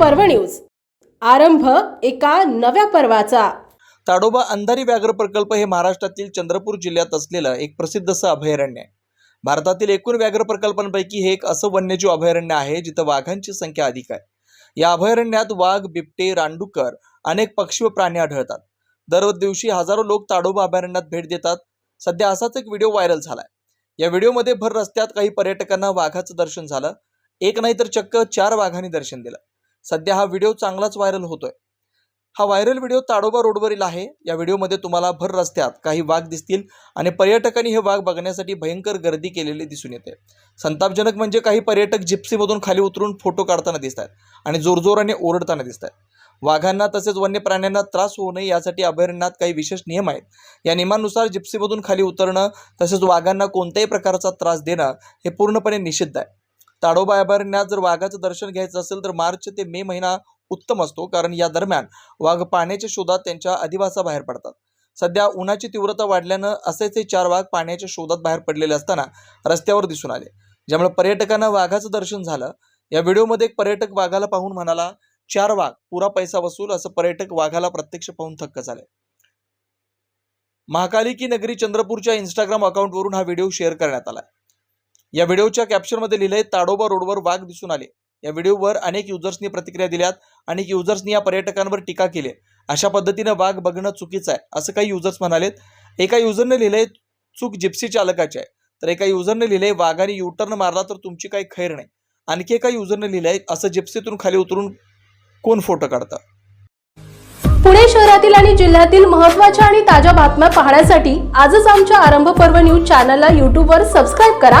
पर्व न्यूज. आरंभ एका नव्या पर्वाचा. ताडोबा अंधारी व्याघ्र प्रकल्प हे महाराष्ट्रातील चंद्रपूर जिल्ह्यात असलेलं एक प्रसिद्ध असं अभयारण्य आहे. भारतातील एकूण व्याघ्र प्रकल्पांपैकी हे एक असं वन्यजीव अभयारण्य आहे जिथं वाघांची संख्या अधिक आहे. या अभयारण्यात वाघ बिबटे रानडुक्कर अनेक पक्षी व प्राणी आढळतात. दर दिवशी हजारो लोक ताडोबा अभयारण्यात भेट देतात. सध्या असाच एक व्हिडिओ व्हायरल झालाय. या व्हिडिओमध्ये भर रस्त्यात काही पर्यटकांना वाघाचं दर्शन झालं. एक नाही तर चक्क चार वाघांनी दर्शन दिलं. सध्या हा व्हिडिओ चांगलाच व्हायरल होतोय. हा व्हायरल व्हिडिओ ताडोबा रोडवरील आहे. या व्हिडिओमध्ये तुम्हाला भर रस्त्यात काही वाघ दिसतील आणि पर्यटकांनी हे वाघ बघण्यासाठी भयंकर गर्दी केलेली दिसून येते. संतापजनक म्हणजे काही पर्यटक जिप्सीमधून खाली उतरून फोटो काढताना दिसत आहेत आणि जोरजोराने ओरडताना दिसत आहेत वाघांना तसेच वन्य प्राण्यांना त्रास होऊ नये यासाठी अभयारण्यात काही विशेष नियम आहेत. या नियमानुसार जिप्सीमधून खाली उतरणं तसेच वाघांना कोणत्याही प्रकारचा त्रास देणं हे पूर्णपणे निषिद्ध आहे. ताडोबा अभयारण्यात जर वाघाचं दर्शन घ्यायचं असेल तर मार्च ते मे महिना उत्तम असतो. कारण या दरम्यान वाघ पाण्याच्या शोधात त्यांच्या अधिवासाबाहेर पडतात. सध्या उन्हाची तीव्रता वाढल्यानं असेच हे चार वाघ पाण्याच्या शोधात बाहेर पडलेले असताना रस्त्यावर दिसून आले. ज्यामुळे पर्यटकांना वाघाचं दर्शन झालं. या व्हिडिओमध्ये एक पर्यटक वाघाला पाहून म्हणाला चार वाघ पुरा पैसा वसूल असं पर्यटक वाघाला प्रत्यक्ष पाहून थक्क झाले. महाकाली की नगरी चंद्रपूरच्या इंस्टाग्राम अकाउंटवरून हा व्हिडिओ शेअर करण्यात आला या व्हिडिओच्या कॅप्शनमध्ये लिहिलंय ताडोबा रोडवर वाघ दिसून आले. या व्हिडिओवर अनेक युजर्सनी प्रतिक्रिया दिल्यात अनेक युजर्सनी या पर्यटकांवर टीका केली. अशा पद्धतीनं वाघ बघणं चुकीचं आहे असं काही युजर्स म्हणालेत. एका युजरने लिहिलंय चूक जिप्सी चालकाची आहे. तर एका युजरने लिहिलंय वाघाने युटर्न मारला तर तुमची काही खैर नाही. आणखी एका युजरने लिहिलंय असं जिप्सीतून खाली उतरून कोण फोटो काढतं? पुणे शहरातील आणि जिल्ह्यातील महत्त्वाच्या आणि ताज्या बातम्या पाहण्यासाठी आजच आमच्या आरंभ पर्व न्यूज चॅनलला यूट्यूबवर सबस्क्राईब करा.